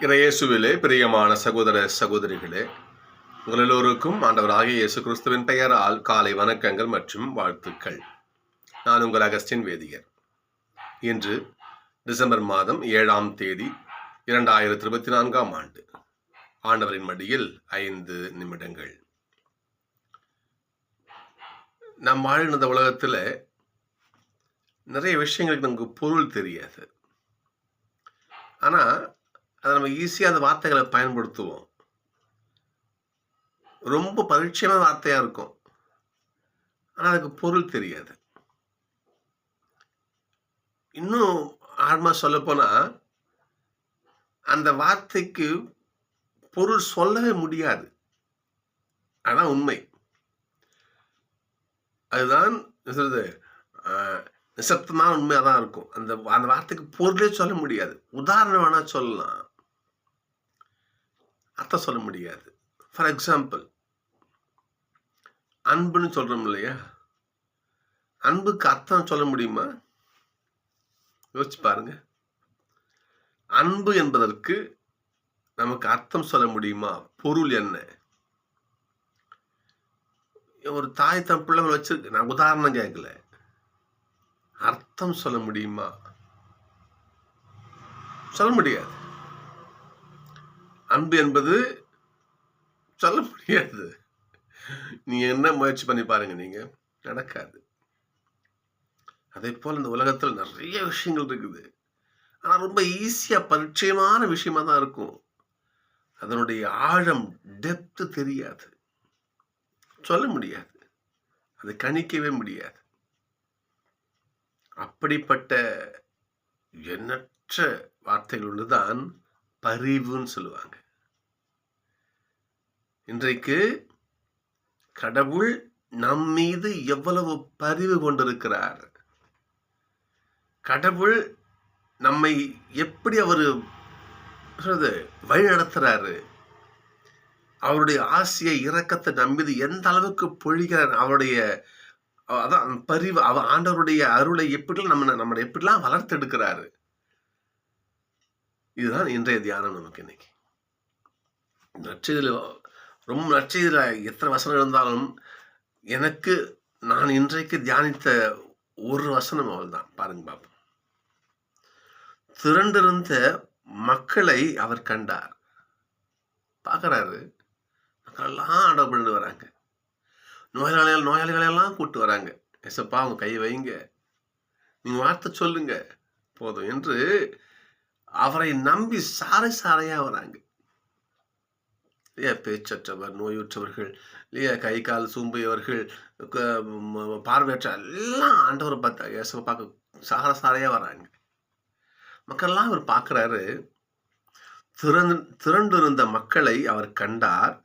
இறையேசுவிலே பிரியமான சகோதர சகோதரிகளே உங்கள் எல்லோருக்கும் ஆண்டவராகிய இயேசு கிறிஸ்துவின் பெயரால் காலை வணக்கங்கள் மற்றும் வாழ்த்துக்கள். நான் உங்கள் அகஸ்டின் வேதியர். இன்று டிசம்பர் மாதம் ஏழாம் தேதி இரண்டாயிரத்தி இருபத்தி நான்காம் ஆண்டு. ஆண்டவரின் மடியில் ஐந்து நிமிடங்கள். நாம் வாழ்ந்த உலகத்தில் நிறைய விஷயங்களுக்கு நமக்கு பொருள் தெரியாது. ஆனால் அதை நம்ம ஈஸியாக அந்த வார்த்தைகளை பயன்படுத்துவோம். ரொம்ப பரிச்சயமான வார்த்தையாக இருக்கும். ஆனால் அதுக்கு பொருள் தெரியாது. இன்னும் ஆழமாக சொல்லப்போனால் அந்த வார்த்தைக்கு பொருள் சொல்லவே முடியாது. ஆனால் உண்மை. அதுதான் சொல்றது? நிசப்தமான உண்மையாக தான் இருக்கும். அந்த அந்த வார்த்தைக்கு பொருளே சொல்ல முடியாது. உதாரணம் வேணால் சொல்லலாம். அர்த்தம் சொல்ல முடியாது. ஃபார் எக்ஸாம்பிள் அன்புன்னு சொல்கிறோம் இல்லையா? அன்புக்கு அர்த்தம் சொல்ல முடியுமா? யோசிச்சு பாருங்க. அன்பு என்பதற்கு நமக்கு அர்த்தம் சொல்ல முடியுமா? பொருள் என்ன? ஒரு தாய் தன் பிள்ளைகள் வச்சிருக்கு. நான் உதாரணம் கேட்கல அர்த்தம் சொல்ல முடியுமா? சொல்ல முடியாது. அன்பு என்பது சொல்ல முடியாது. நீ என்ன முயற்சி பண்ணி பாருங்க நீங்க. நடக்காது. அதே போல் இந்த உலகத்தில் நிறைய விஷயங்கள் இருக்குது. ஆனால் ரொம்ப ஈஸியா பரிச்சயமான விஷயமா தான் இருக்கும். அதனுடைய ஆழம் டெப்த் தெரியாது. சொல்ல முடியாது. அதை கணிக்கவே முடியாது. அப்படிப்பட்ட எண்ணற்ற வார்த்தைகள் ஒன்றுதான் பரிவுன்னு சொல்லுவாங்க. இன்றைக்கு கடவுள் நம் மீது எவ்வளவு பரிவு கொண்டிருக்கிறார். கடவுள் நம்மை எப்படி அவர் வழி நடத்துறாரு அவருடைய ஆசையை இறக்கத்தை நம் மீது எந்த அளவுக்கு பொழிகிறார்? அவருடைய அதான் பரிவு அவர் ஆண்டவருடைய அருளை எப்படிலாம் நம்ம நம்மளை எப்படிலாம் வளர்த்தெடுக்கிறாரு இதுதான் இன்றைய தியானம் நமக்கு இன்னைக்கு. நற்றில் ரொம்ப நற்செய்தியில் எத்தனை வசனம் இருந்தாலும் எனக்கு நான் இன்றைக்கு தியானித்த ஒரு வசனம் அவள் தான் பாருங்க பாப்போம். திரண்டிருந்த மக்களை அவர் கண்டார். பார்க்கறாரு. மக்களெல்லாம் அடவு பண்ணிட்டு வராங்க. நோயாளிகள் நோயாளிகளெல்லாம் எல்லாம் வராங்க. எசப்பா அவங்க கை வைங்க. நீங்கள் வார்த்தை சொல்லுங்க. போதும் என்று அவரை நம்பி சாறை சாரையாக வராங்க. இல்லையா பேச்சற்றவர் நோயுற்றவர்கள் இல்லையா கை கால் சூம்பியவர்கள் பார்வையற்ற எல்லாம் ஆண்டவரை பார்த்தா இயேசுவை பார்க்க சார சாரையாக வராங்க. மக்கள்லாம் அவர் பார்க்குறாரு. திறந்து திரண்டிருந்த மக்களை அவர் கண்டார்.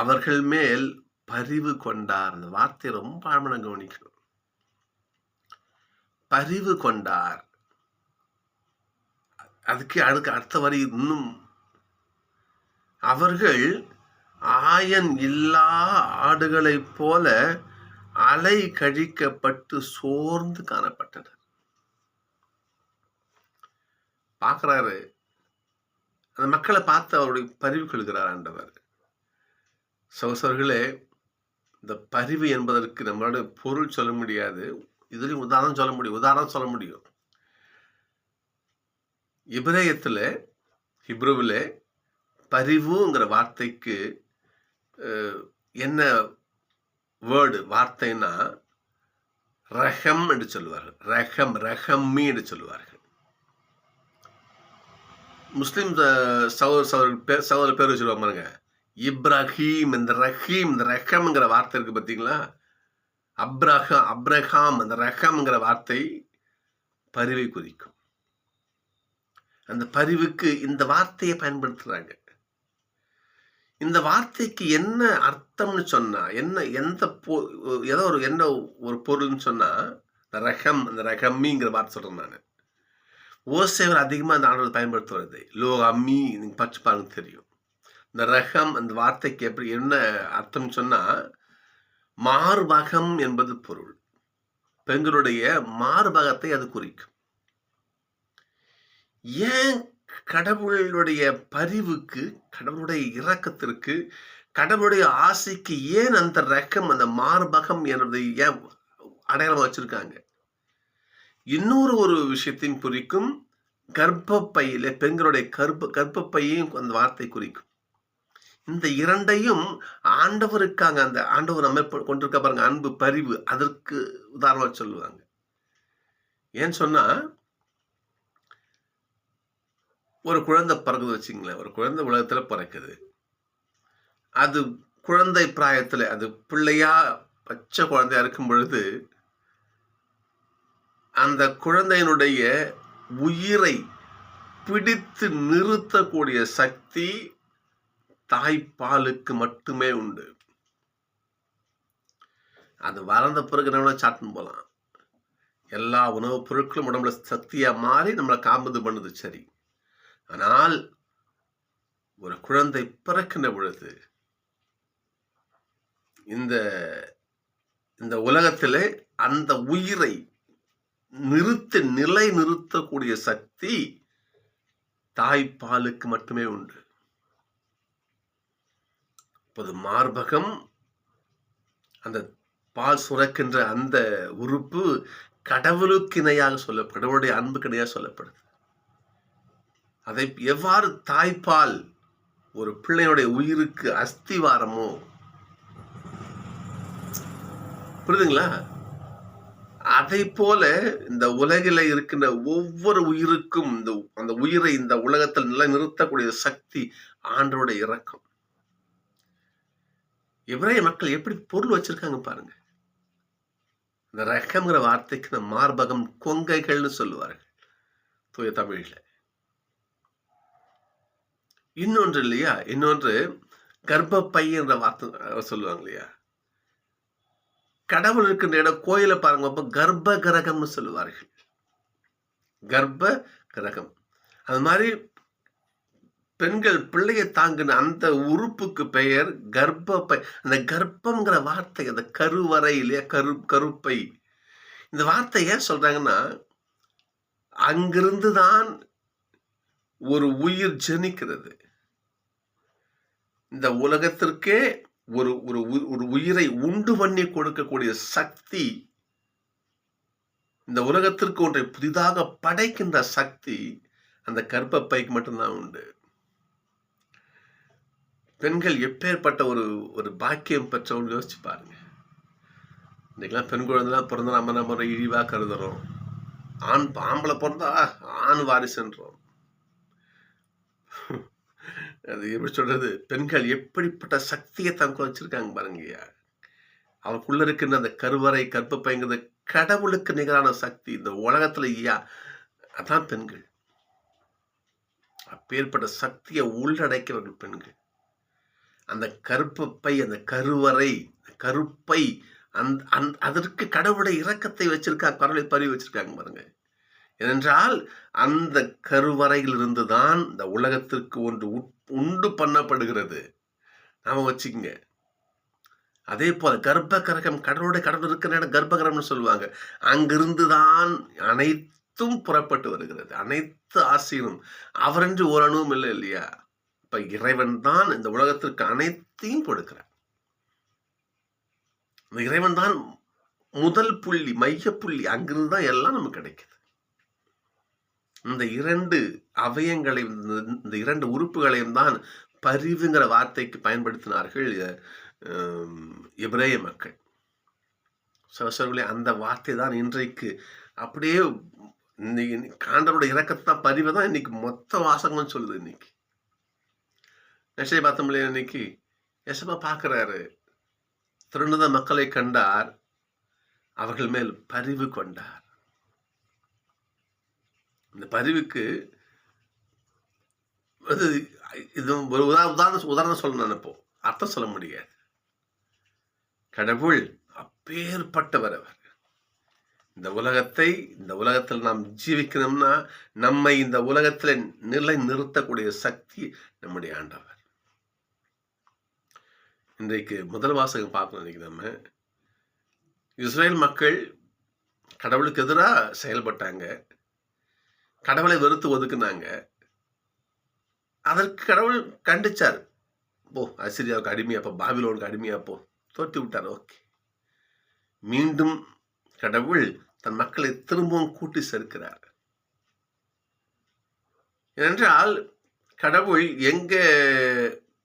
அவர்கள் மேல் பரிவு கொண்டார். அந்த வார்த்தையை ரொம்ப ஆழ்மனம் கவனிக்கணும். பரிவு கொண்டார். அதுக்கு அடுக்க அடுத்த வரி இன்னும் அவர்கள் ஆயன் இல்லா ஆடுகளைப் போல அலை கழிக்கப்பட்டு சோர்ந்து காணப்பட்டனர். பார்க்குறாரு. அந்த மக்களை பார்த்து அவருடைய பரிவு கொள்கிறார் ஆண்டவர். சகோசர்களே இந்த பரிவு என்பதற்கு நம்மளோட பொருள் சொல்ல முடியாது. இதுலையும் உதாரணம் சொல்ல முடியும். உதாரணம் சொல்ல முடியும். இப்ரேயத்தில் ஹிப்ருவில் பரிவுங்கிற வார்த்தைக்கு என்ன வேர்டு வார்த்தைன்னா ரஹம் என்று சொல்லுவார்கள். ரகம் ரஹம்மி என்று சொல்லுவார்கள். முஸ்லீம் சகோதர சகோதர பேர் சகோதர பேர் வச்சுருவாங்க பாருங்க. இப்ராஹீம் இந்த ரஹீம் இந்த ரஹம்ங்கிற வார்த்தை இருக்கு பார்த்தீங்களா அப்ரஹா அப்ரஹாம் அந்த ரஹம்ங்கிற வார்த்தை பரிவை குறிக்கும். அந்த பரிவுக்கு இந்த வார்த்தையை பயன்படுத்துகிறாங்க இந்த வார்த்தைக்கு என்ன அர்த்தம்னு சொன்னா என்ன எந்த போ ஏதோ ஒரு என்ன ஒரு பொருள்னு சொன்னா இந்த ரகம் அந்த ரகம்மிங்கிற வார்த்தை சொல்றேன் நான். ஓசேவர் அதிகமாக அந்த ஆண்டவர் பயன்படுத்துவது லோ அம்மி நீங்கள் பச்சு பாருங்க தெரியும். இந்த ரகம் அந்த வார்த்தைக்கு எப்படி என்ன அர்த்தம்னு சொன்னா மார்பகம் என்பது பொருள். பெண்களுடைய மார்பகத்தை அது குறிக்கும். ஏன் கடவுளுடைய பரிவுக்கு கடவுளுடைய இரக்கத்திற்கு கடவுளுடைய ஆசைக்கு ஏன் அந்த ரக்கம் அந்த மார்பகம் என்பதை ஏன் அடையாளம் வச்சிருக்காங்க? இன்னொரு ஒரு விஷயத்தையும் குறிக்கும் கர்ப்பப்பையில பெண்களுடைய கர்ப்ப கர்ப்பப்பையையும் அந்த வார்த்தை குறிக்கும். இந்த இரண்டையும் ஆண்டவருக்காக அந்த ஆண்டவர் நம்ம கொண்டிருக்க பாருங்க அன்பு பரிவு அதற்கு உதாரணமாக சொல்லுவாங்க. ஏன்னு சொன்னா ஒரு குழந்தை பிறகுது வச்சுங்களேன் ஒரு குழந்தை உலகத்தில் பிறக்குது. அது குழந்தை பிராயத்தில் அது பிள்ளையா பச்சை குழந்தையா இருக்கும் பொழுது அந்த குழந்தையினுடைய உயிரை பிடித்து நிறுத்தக்கூடிய சக்தி தாய்ப்பாலுக்கு மட்டுமே உண்டு. அது வளர்ந்த பிறகு நம்மள சாட்டன் போகலாம் எல்லா உணவுப் பொருட்களும் உடம்புல சக்தியாக மாறி நம்மளை காம்பது பண்ணுது. சரி. ஆனால் ஒரு குழந்தை பிறக்கின்ற பொழுது இந்த இந்த உலகத்திலே அந்த உயிரை நிறுத்த நிலை நிறுத்தக்கூடிய சக்தி தாய்ப்பாலுக்கு மட்டுமே உண்டு. இப்போது மார்பகம் அந்த பால் சுரக்கின்ற அந்த உறுப்பு கடவுளுக்கு இணையாக சொல்லப்படும் கடவுளுடைய அன்புக்கு இணையாக சொல்லப்படுது. அதை எவ்வாறு தாய்ப்பால் ஒரு பிள்ளையுடைய உயிருக்கு அஸ்திவாரமோ? புரியுதுங்களா? அதை போல இந்த உலகில இருக்கின்ற ஒவ்வொரு உயிருக்கும் இந்த அந்த உயிரை இந்த உலகத்தில் நிலைநிறுத்தக்கூடிய சக்தி ஆண்டோட இறக்கம் இவரைய மக்கள் எப்படி பொருள் வச்சிருக்காங்க பாருங்க. இந்த ரகம்ங்கிற வார்த்தைக்கு இந்த மார்பகம் கொங்கைகள்னு சொல்லுவார்கள். தூய தமிழில். இன்னொன்று இல்லையா? இன்னொன்று கர்ப்பப்பை என்ற வார்த்தை சொல்லுவாங்க இல்லையா? கடவுள் இருக்கின்ற இடம் கோயிலை பாருங்க அப்போ கர்ப்ப கிரகம்னு சொல்லுவார்கள். கர்ப்ப கிரகம் அது மாதிரி பெண்கள் பிள்ளையை தாங்கின அந்த உறுப்புக்கு பெயர் கர்ப்பப்பை. அந்த கர்ப்பங்கிற வார்த்தை அந்த கருவறை இல்லையா? கரு கருப்பை. இந்த வார்த்தை ஏன் சொல்றாங்கன்னா அங்கிருந்து தான் ஒரு உயிர் ஜனிக்கிறது. இந்த உலகத்திற்கே ஒரு ஒரு ஒரு உயிரை உண்டு பண்ணி கொடுக்கக்கூடிய சக்தி இந்த உலகத்திற்கு ஒன்றை புதிதாக படைக்கின்ற சக்தி அந்த கர்ப்பப்பைக்கு மட்டும்தான் உண்டு. பெண்கள் எப்பேற்பட்ட ஒரு ஒரு பாக்கியம் பெற்றவங்க யோசிச்சு பாருங்க. இன்றைக்கெல்லாம் பெண் குழந்தைலாம் பிறந்த நம்ம நம்ம இழிவாக கருதுறோம். ஆண் ஆம்பளை பிறந்தா ஆண் வாரிசுன்றோம். அது எப்படி சொல்றது? பெண்கள் எப்படிப்பட்ட சக்தியை தங்க வச்சிருக்காங்க பாருங்கய்யா அவருக்குள்ள இருக்கின்ற அந்த கருவறை கற்பப்பைங்கிறது கடவுளுக்கு நிகரான சக்தி இந்த உலகத்துல ஐயா. அதான் பெண்கள். அப்பேற்பட்ட சக்தியை உள்ளடக்கியவர்கள் பெண்கள். அந்த கருப்பப்பை அந்த கருவறை கருப்பை அந் அந் அதற்கு கடவுளுடைய இரக்கத்தை வச்சிருக்காங்க கடவுளை பருவி வச்சிருக்காங்க பாருங்கள் ஏனென்றால் அந்த கருவறையிலிருந்து தான் இந்த உலகத்திற்கு ஒன்று உண்டு பண்ணப்படுகிறது. நாம வச்சுக்கோங்க. அதே போல கர்ப்ப கரகம் கடவுளுடைய கடவுள் இருக்கிற இடம் கர்ப்பகரம்னு சொல்லுவாங்க. அங்கிருந்து தான் அனைத்தும் புறப்பட்டு வருகிறது. அனைத்து ஆசையும் அவரென்று ஒரு அணுவும் இல்லை இல்லையா? இப்ப இறைவன் தான் இந்த உலகத்திற்கு அனைத்தையும் கொடுக்கிறான் இந்த இறைவன் தான் முதல் புள்ளி மைய புள்ளி அங்கிருந்து தான் எல்லாம் நமக்கு கிடைக்குது. இந்த இரண்டு அவயங்களையும் இந்த இரண்டு உறுப்புகளையும் தான் பரிவுங்கிற வார்த்தைக்கு பயன்படுத்தினார்கள் இப்ரேய மக்கள். சகோசரர்களே அந்த வார்த்தை தான் இன்றைக்கு அப்படியே காண்டரோட இறக்கத்தை தான் பரிவு தான் இன்னைக்கு மொத்த வாசகம்னு சொல்லுது இன்னைக்கு. நெசை பார்த்தோம்ல இன்னைக்கு? எசப்பா பார்க்குறாரு திருநத மக்களை கண்டார் அவர்கள் மேல் பரிவு கொண்டார். இந்த பரிவுக்கு இது ஒரு உதாரணம் உதாரணம் சொல்ல நினைப்போம். அர்த்தம் சொல்ல முடியாது. கடவுள் அப்பேற்பட்டவர் அவர். இந்த உலகத்தை இந்த உலகத்தில் நாம் ஜீவிக்கணும்னா நம்மை இந்த உலகத்தில் நிலை நிறுத்தக்கூடிய சக்தி நம்முடைய ஆண்டவர். இன்றைக்கு முதல் வாசகம் பார்க்கணும் இன்னைக்கு நம்ம. இஸ்ரேல் மக்கள் கடவுளுக்கு எதிராக செயல்பட்டாங்க. கடவுளை வெறுத்து ஒதுக்குனாங்க. அதற்கு கடவுள் கண்டிச்சார். போ அசிரியாவுக்கு அடிமையா பாபிலோனுக்கு அடிமையா போ. தோட்டி விட்டார். ஓகே. மீண்டும் கடவுள் தன் மக்களை திரும்பவும் கூட்டி சேர்க்கிறார். ஏனென்றால் கடவுள் எங்கே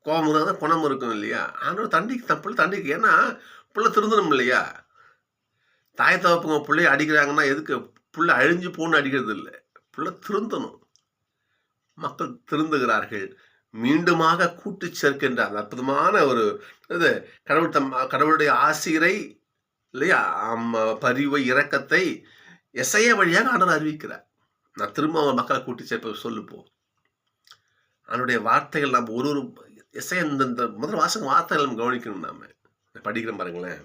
கோபம் இருந்தால் குணம் இருக்கும் இல்லையா? ஆனால் தண்டிக்கு தன் பிள்ளை தண்டிக்கு. ஏன்னா பிள்ளை திருந்தணும் இல்லையா? தாய் தகப்பங்க பிள்ளைய அடிக்கிறாங்கன்னா எதுக்கு? பிள்ளை அழிஞ்சு போன்னு அடிக்கிறது இல்லை பிள்ளை திருந்தணும். மக்கள் திருந்துகிறார்கள். மீண்டுமாக கூட்டு சேர்க்கின்றார். அற்புதமான ஒரு இது கடவுள் தம் கடவுளுடைய ஆசிரியரை இல்லையா? பரிவை இரக்கத்தை எசைய வழியாக ஆண்டவர் அறிவிக்கிறார். நான் திரும்ப அவன் மக்களை கூட்டி சேர்ப்ப சொல்லுப்போம் அவனுடைய வார்த்தைகள் நம்ம ஒரு ஒரு இசை இந்த இந்த முதல் வாசகம் வார்த்தைகள் நம்ம கவனிக்கணும் நாம. படிக்கிறோம் பாருங்களேன்.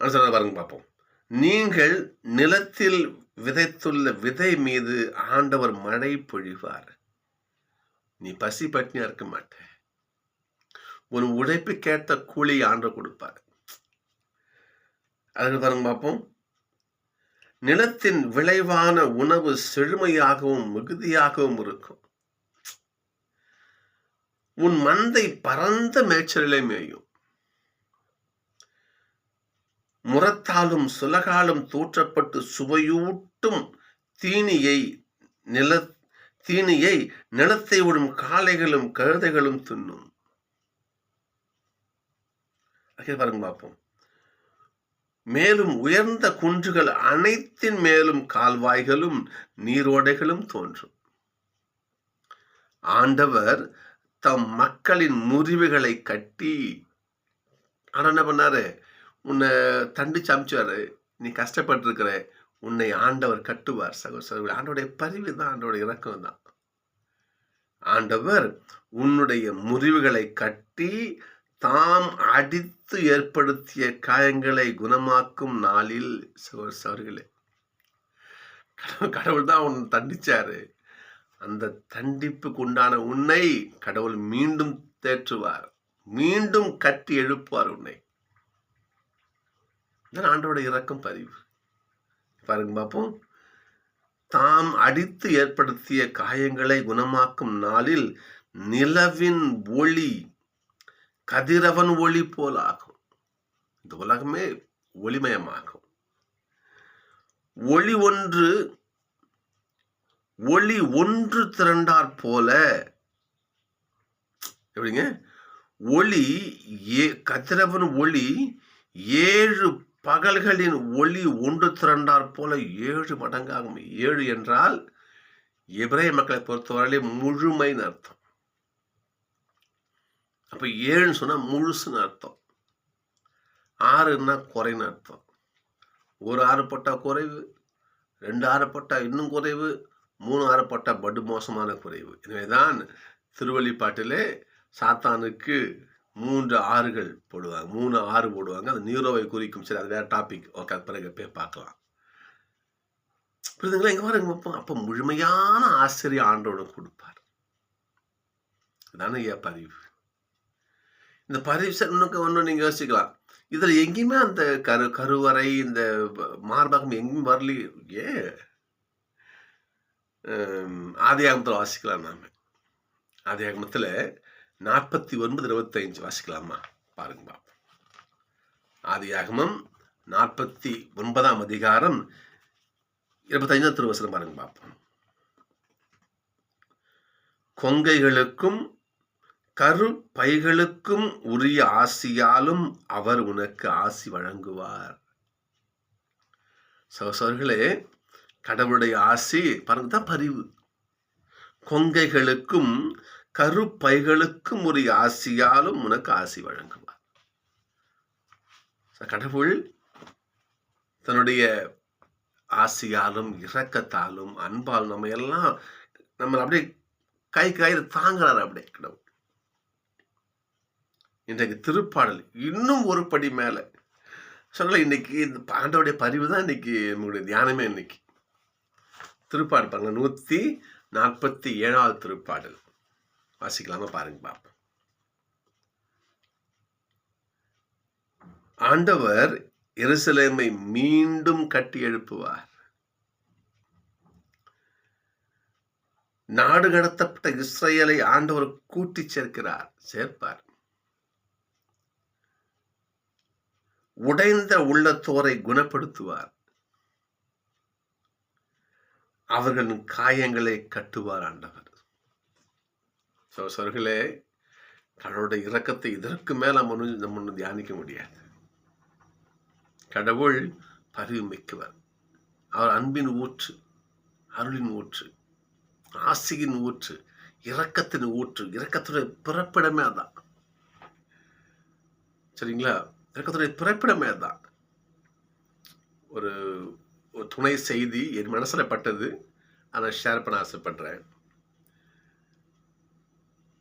அனுசரணை பாருங்க பார்ப்போம். நீங்கள் நிலத்தில் விதைத்துள்ள விதை மீது ஆண்டவர் மழை பொழிவார். நீ பசி பட்டினியா இருக்க மாட்ட. உன் உழைப்புக்கேற்ற கூலி ஆண்டு கொடுப்பார். அதுக்கு பாருங்க பார்ப்போம். நிலத்தின் விளைவான உணவு செழுமையாகவும் மிகுதியாகவும் இருக்கும். உன் மந்தை பரந்த மேய்ச்சலிலே மேயும். முரத்தாலும் சுலகாலும் தூற்றப்பட்டு சுவையூட்டும் தீனியை நில தீனியை நிலத்தை விடும் காளைகளும் கழுதைகளும் தின்னும். பாருங்க பார்ப்போம் மேலும் உயர்ந்த குன்றுகள் அனைத்தின் மேலும் கால்வாய்களும் நீரோடைகளும் தோன்றும். ஆண்டவர் தம் மக்களின் முறிவுகளை கட்டி ஆனால் என்ன பண்ணாரு? உன்னை தண்டிச்சு அமிச்சாரு நீ கஷ்டப்பட்டிருக்கிற. உன்னை ஆண்டவர் கட்டுவார் சகோதரர்கள் ஆண்டோடைய பரிவு தான் ஆண்டோட இறக்கம் தான் ஆண்டவர் உன்னுடைய முறிவுகளை கட்டி தாம் அடித்து ஏற்படுத்திய காயங்களை குணமாக்கும் நாளில் சகோதர கடவுள் கடவுள் தான் உன்னை தண்டிச்சாரு. அந்த தண்டிப்புக்கு உண்டான உன்னை கடவுள் மீண்டும் தேற்றுவார். மீண்டும் கட்டி எழுப்புவார் உன்னை. இதான் ஆண்டோட இறக்கம் பதிவு. பாருங்க பார்ப்போம். தாம் அடித்து ஏற்படுத்திய காயங்களை குணமாக்கும் நாளில் நிலவின் ஒளி கதிரவன் ஒளி போலாகும். ஆகும் இந்த உலகமே ஒளிமயமாகும். ஒளி ஒன்று ஒளி ஒன்று திரண்டாற் போல. எப்படிங்க? ஒளி ஏ கதிரவன் ஒளி ஏழு பகல்களின் ஒளி ஒன்று திரண்டாற் போல ஏழு மடங்காகும். ஏழு என்றால் இப்ரே மக்களை பொறுத்தவரையிலே முழுமைன்னு அர்த்தம். அப்ப ஏழுன்னு சொன்னா முழுசுன்னு அர்த்தம். ஆறுன்னா குறைன்னு அர்த்தம். ஒரு ஆறு போட்டா குறைவு ரெண்டு ஆறு போட்டா இன்னும் குறைவு மூணு ஆறு போட்டா படு மோசமான குறைவு. எனவேதான் திருவள்ளிப்பாட்டிலே சாத்தானுக்கு மூன்று ஆறுகள் போடுவாங்க. மூணு ஆறு போடுவாங்க. அது நீரோவை குறிக்கும். சரி அது வேற டாபிக் ஓகே அது பிறகு போய் பார்க்கலாம். புரியுதுங்களா? எங்க பாருங்க பார்ப்போம் அப்ப முழுமையான ஆசிரியர் ஆண்டோட கொடுப்பார். அதானே ஐயா பதிவு? இந்த பதிவு சார் இன்னும் ஒன்று நீங்க யோசிக்கலாம். இதுல எங்கேயுமே அந்த கரு கருவறை இந்த மார்பகம் எங்கேயும் வரலையே. ஆதி ஆதியாகமத்தில் வாசிக்கலாம் நாம. ஆதியாகமத்தில் நாற்பத்தி ஒன்பது இருபத்தைஞ்சு வாசிக்கலாமா? பாருங்க பாப்போம். ஆதியாகமம் நாற்பத்தி ஒன்பதாம் அதிகாரம் இருபத்தைந்தாம் திருவசனம் பாருங்க பார்ப்போம் கொங்கைகளுக்கும் கரு பைகளுக்கும் உரிய ஆசியாலும் அவர் உனக்கு ஆசி வழங்குவார். சகோசர்களே கடவுளுடைய ஆசி பாருங்க தான் பரிவு. கொங்கைகளுக்கும் கருப்பைகளுக்கும் ஒரு ஆசியாலும் உனக்கு ஆசி வழங்குவார். கடவுள் தன்னுடைய ஆசியாலும் இரக்கத்தாலும் அன்பாலும் நம்ம எல்லாம் நம்ம அப்படியே கை கையில் தாங்குறாரு அப்படியே கடவுள். இன்றைக்கு திருப்பாடல் இன்னும் ஒரு படி மேல. சொன்னால இன்னைக்கு இந்த பாண்டவுடைய பதிவு தான் இன்னைக்கு நம்மளுடைய தியானமே இன்னைக்கு. திருப்பாடு பாருங்க நூத்தி நாற்பத்தி ஏழாவது திருப்பாடல். வாசிக்கலாமா பாருங்க பாப்போம் ஆண்டவர் எருசலேமை மீண்டும் கட்டி எழுப்புவார். நாடு கடத்தப்பட்ட இஸ்ரேலை ஆண்டவர் கூட்டி சேர்க்கிறார். சேர்ப்பார். உடைந்த உள்ளத்தோரை குணப்படுத்துவார். அவர்களின் காயங்களை கட்டுவார் ஆண்டவர். சோசர்களே கடவுளுடைய இரக்கத்தை இதற்கு மேல நம்ம நம்ம ஒண்ணும் தியானிக்க முடியாது. கடவுள் பரிவு மிக்கவர் அவர் அன்பின் ஊற்று அருளின் ஊற்று ஆசையின் ஊற்று இரக்கத்தின் ஊற்று இரக்கத்துடைய பிறப்பிடமே அதான். சரிங்களா? இரக்கத்துடைய பிறப்பிடமே அதான். ஒரு ஒரு துணை செய்தி என் மனசுல பட்டது. அதை ஷேர் பண்ண ஆசைப்படுறேன்.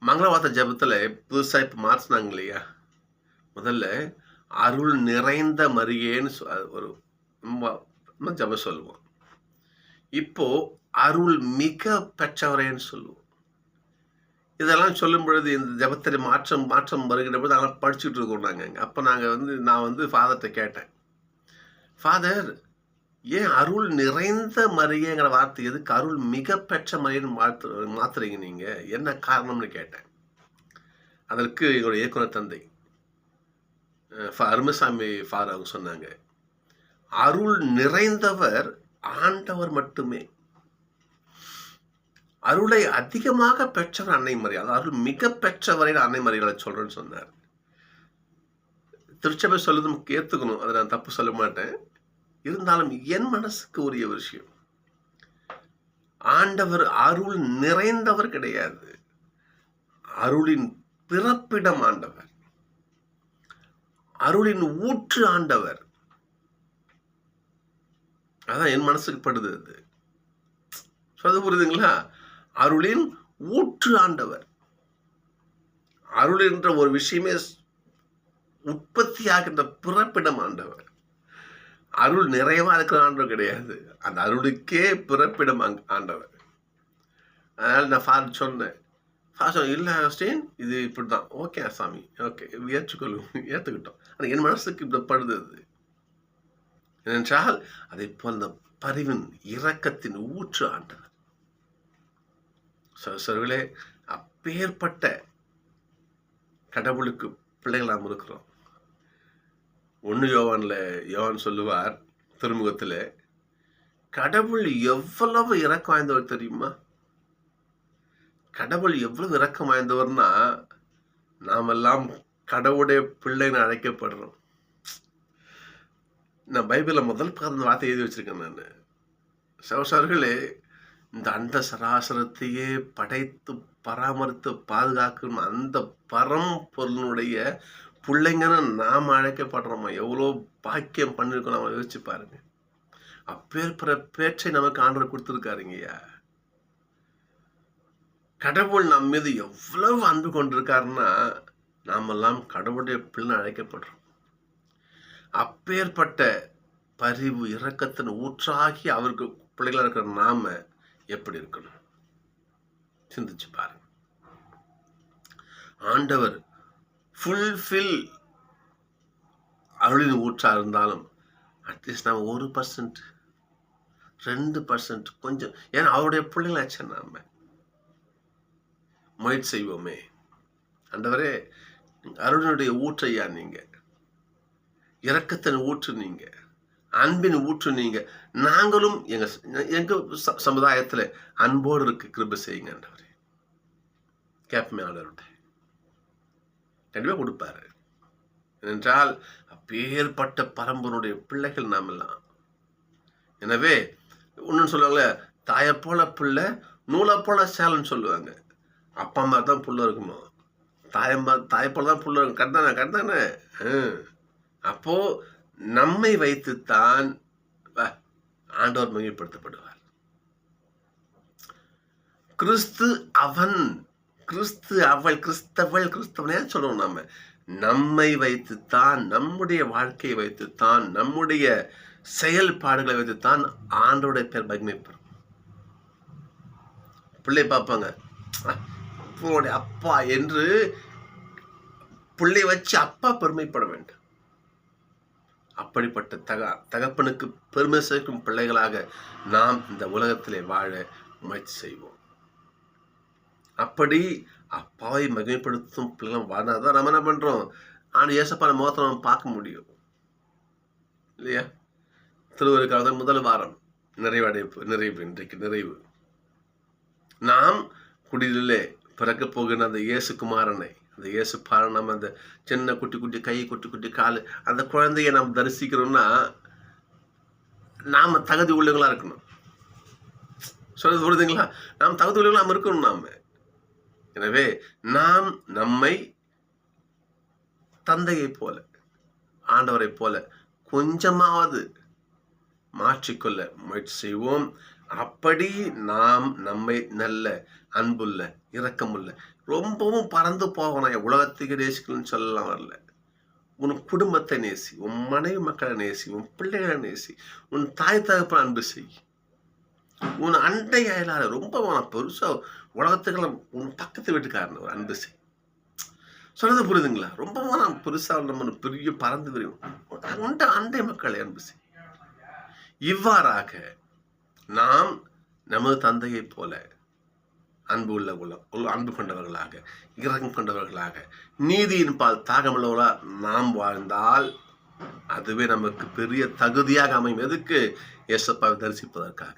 மங்களவார்த்த ஜபத்தில் புதுசாக இப்போ மாற்றினாங்க இல்லையா முதல்ல அருள் நிறைந்த மரியேன்னு சொ- ஒரு ரொம்ப ஜப சொல்லுவோம். இப்போ அருள் மிக பெற்றவரேன்னு சொல்லுவோம். இதெல்லாம் சொல்லும் பொழுது இந்த ஜபத்தில் மாற்றம் மாற்றம் வருகின்ற போது அதெல்லாம் படிச்சுட்டு இருக்கோம் நாங்கள் அப்போ நாங்கள் வந்து நான் வந்து ஃபாதர்கிட்ட கேட்டேன். ஃபாதர் ஏன் அருள் நிறைந்த மரியங்கிற வார்த்தை எதுக்கு? அருள் மிக பெற்ற மரியன்னு மாத்து மாத்துறீங்க நீங்க. என்ன காரணம்னு கேட்டேன். அதற்கு எங்களுடைய இயக்குனர் தந்தை அருமசாமி ஃபார் அவங்க சொன்னாங்க அருள் நிறைந்தவர் ஆண்டவர் மட்டுமே. அருளை அதிகமாக பெற்றவர் அன்னை மரியாதை அதாவது அருள் மிக பெற்றவரை அன்னை மரியாதை சொல்றேன்னு சொன்னார். திருச்சபை சொல்லுது நமக்கு அதை நான் தப்பு சொல்ல மாட்டேன். இருந்தாலும் என் மனசுக்கு உரிய விஷயம். ஆண்டவர் அருள் நிறைந்தவர் கிடையாது. அருளின் பிறப்பிடம் ஆண்டவர். அருளின் ஊற்று ஆண்டவர். அதான் என் மனசுக்கு படுது அது. சொல்ல புரியுதுங்களா? அருளின் ஊற்று ஆண்டவர். அருள் என்ற ஒரு விஷயமே உற்பத்தியாகின்ற பிறப்பிடம் ஆண்டவர். அருள் நிறைவாக இருக்கிற ஆண்டவர் கிடையாது. அந்த அருளுக்கே பிறப்பிடம் அங் ஆண்டவர். அதனால் நான் ஃபாதர் சொன்னேன். ஃபாதர் சொன்னேன் இல்லை ஸ்டேன் இது இப்படி தான் ஓகே சாமி ஓகே. ஏற்றுக்கொள்ளும் ஏற்றுக்கிட்டோம் ஆனால் என் மனசுக்கு இப்படி படுது. அது ஏனென்றால் அதை போல் அந்த பரிவின் இரக்கத்தின் ஊற்று ஆண்டவர். சர்களே அப்பேற்பட்ட கடவுளுக்கு பிள்ளைகளாக இருக்கிறோம். ஒன்று யோவான்ல யோவான் சொல்லுவார் திருமுகத்தில் கடவுள் எவ்வளவு இறக்கம் வாய்ந்தவர் தெரியுமா? கடவுள் எவ்வளவு இறக்கம் வாய்ந்தவர்னா நாமெல்லாம் கடவுளுடைய பிள்ளைன்னு அழைக்கப்படுறோம். நான் பைபிளில் முதல் பிறந்த வார்த்தை எழுதி வச்சிருக்கேன் நான். சவசார்களே இந்த அண்ட சராசரத்தையே படைத்து பராமரித்து பாதுகாக்கும் அந்த பரம் பொருளினுடைய பிள்ளைங்கன்னு நாம் அழைக்கப்படுறோமா எவ்வளோ பாக்கியம் பண்ணியிருக்கோம் நம்ம யோசிச்சு பாருங்க. அப்பேற்பட பேச்சை நமக்கு ஆண்டவர் கொடுத்துருக்காருங்கய்யா கடவுள் நம் மீது எவ்வளவு அன்பு கொண்டிருக்காருன்னா நாமெல்லாம் கடவுளுடைய பிள்ளை அழைக்கப்படுறோம். அப்பேற்பட்ட பரிவு இரக்கத்தின் ஊற்றாகி அவருக்கு பிள்ளைகளாக இருக்கிற நாம எப்படி இருக்கணும்? சிந்திச்சு பாருங்க. ஆண்டவர் ஃபுல்ஃபில் அருளின் ஊற்றா இருந்தாலும் அட்லீஸ்ட் நம்ம ஒரு பர்சன்ட் ரெண்டு பர்சன்ட் கொஞ்சம் ஏன்னா அவருடைய பிள்ளைங்களாச்சே நாம் முயற்சி செய்வோமே. அண்டவரே அருளினுடைய ஊற்றையா நீங்கள் இரக்கத்தின் ஊற்று நீங்க அன்பின் ஊற்று நீங்க. நாங்களும் எங்கள் எங்கள் ச- சமுதாயத்தில் அன்போடு இருக்க கிருபை செய்யுங்க அண்டவரே கேப்மே ஆர்டருடைய கண்டிப்பாக கொடுப்பாரு. என்றால் அப்பேற்பட்ட பரம்பனுடைய பிள்ளைகள் நாம் எல்லாம் எனவே ஒன்றுன்னு சொல்லுவாங்களே தாயை போல பிள்ளை நூலை போல சேலன்னு சொல்லுவாங்க. அப்பா அம்மா தான் புள்ள இருக்குமா? தாயம்மா தாயை போல தான் புள்ள இருக்கும். கரெக்டானே கரெக்டானே அப்போ நம்மை வைத்துத்தான் வ, ஆண்டவர் மகிழ்ப்படுத்தப்படுவார் கிறிஸ்து அவன் கிறிஸ்து அவள் கிறிஸ்தவள் கிறிஸ்தவனே சொல்லுவோம் நாம. நம்மை வைத்துத்தான் நம்முடைய வாழ்க்கையை வைத்துத்தான் நம்முடைய செயல்பாடுகளை வைத்துத்தான் ஆண்டோடைய பேர் மகிமைப்படும். பிள்ளை பார்ப்பாங்க அப்போடைய அப்பா என்று பிள்ளை வச்சு அப்பா பெருமைப்பட வேண்டும். அப்படிப்பட்ட தக தகப்பனுக்கு பெருமை சேர்க்கும் பிள்ளைகளாக நாம் இந்த உலகத்திலே வாழ முயற்சி செய்வோம். அப்படி அப்பாவை மகிமைப்படுத்தும் பிள்ளைகள் வாழ்ந்தாதான் நம்ம என்ன பண்ணுறோம் ஆனால் ஏசப்பான முகத்தை நம்ம பார்க்க முடியும். இல்லையா? திருவருக்காக முதல் வாரம் நிறைவடைப்பு நிறைவு இன்றைக்கு நிறைவு. நாம் குடிலே பிறக்க போகிற அந்த இயேசு குமாரனை அந்த இயேசு பாரு நம்ம அந்த சின்ன குட்டி குட்டி கை குட்டி குட்டி கால் அந்த குழந்தைய நாம் தரிசிக்கிறோம்னா நாம தகுதி உள்ளவங்களாக இருக்கணும். சொல்றது புரியுதுங்களா? நாம் தகுதி உள்ளவங்களாக நாம் இருக்கணும் நாம. எனவே நாம் நம்மை தந்தையைப் போல ஆண்டவரைப் போல கொஞ்சமாவது மாற்றிக்கொள்ள முயற்சி செய்வோம். அப்படி நாம் நம்மை நல்ல அன்புள்ள இரக்கமுள்ள ரொம்பவும் பறந்து போகணும் உலகத்துக்கு நேசிக்கணும்னு சொல்லலாம் வரல உன் குடும்பத்தை நேசி உன் மனைவி மக்களை நேசி உன் பிள்ளைகளை நேசி உன் தாய் தகப்பன அன்பு செய். உன் அண்டை அயலாளர் ரொம்ப பெருசாக உலகத்துக்கெல்லாம் உன் பக்கத்து வீட்டுக்காரன் ஒரு அன்பு செய். சொல்றது புரியுதுங்களா? ரொம்ப நான் பெருசாக நம்ம பெரிய பறந்து விரியும் அண்டை அண்டை மக்களை அன்பு செய். இவ்வாறாக நாம் நமது தந்தையைப் போல அன்பு உள்ள உள்ள அன்பு கொண்டவர்களாக இரக்கம் கொண்டவர்களாக நீதியின் பால் தாகமுள்ளவர்களாக நாம் வாழ்ந்தால் அதுவே நமக்கு பெரிய தகுதியாக அமையும். எதுக்கு? இயேசப்பாவை தரிசிப்பதற்காக.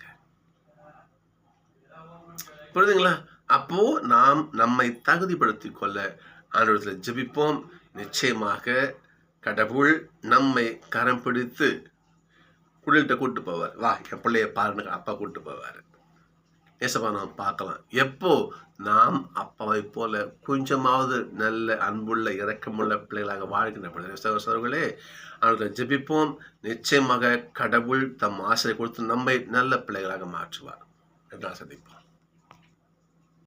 புரியுதுங்களா? அப்போ நாம் நம்மை தகுதிப்படுத்திக் கொள்ள ஆண்டவரத்தில் ஜெபிப்போம். நிச்சயமாக கடவுள் நம்மை கரம் பிடித்து குடில்கிட்ட கூட்டு போவார். வா என் பிள்ளைய பாருன்னு அப்பா கூட்டு போவார். ஏசப்பா நாம் பார்க்கலாம். எப்போ? நாம் அப்பாவை போல கொஞ்சமாவது நல்ல அன்புள்ள இறக்கமுள்ள பிள்ளைகளாக வாழ்கின்ற சகோதரர்களே அவர்களை ஜெபிப்போம். நிச்சயமாக கடவுள் தம் ஆசிரியை கொடுத்து நம்மை நல்ல பிள்ளைகளாக மாற்றுவார். என்றால் சந்திப்போம்.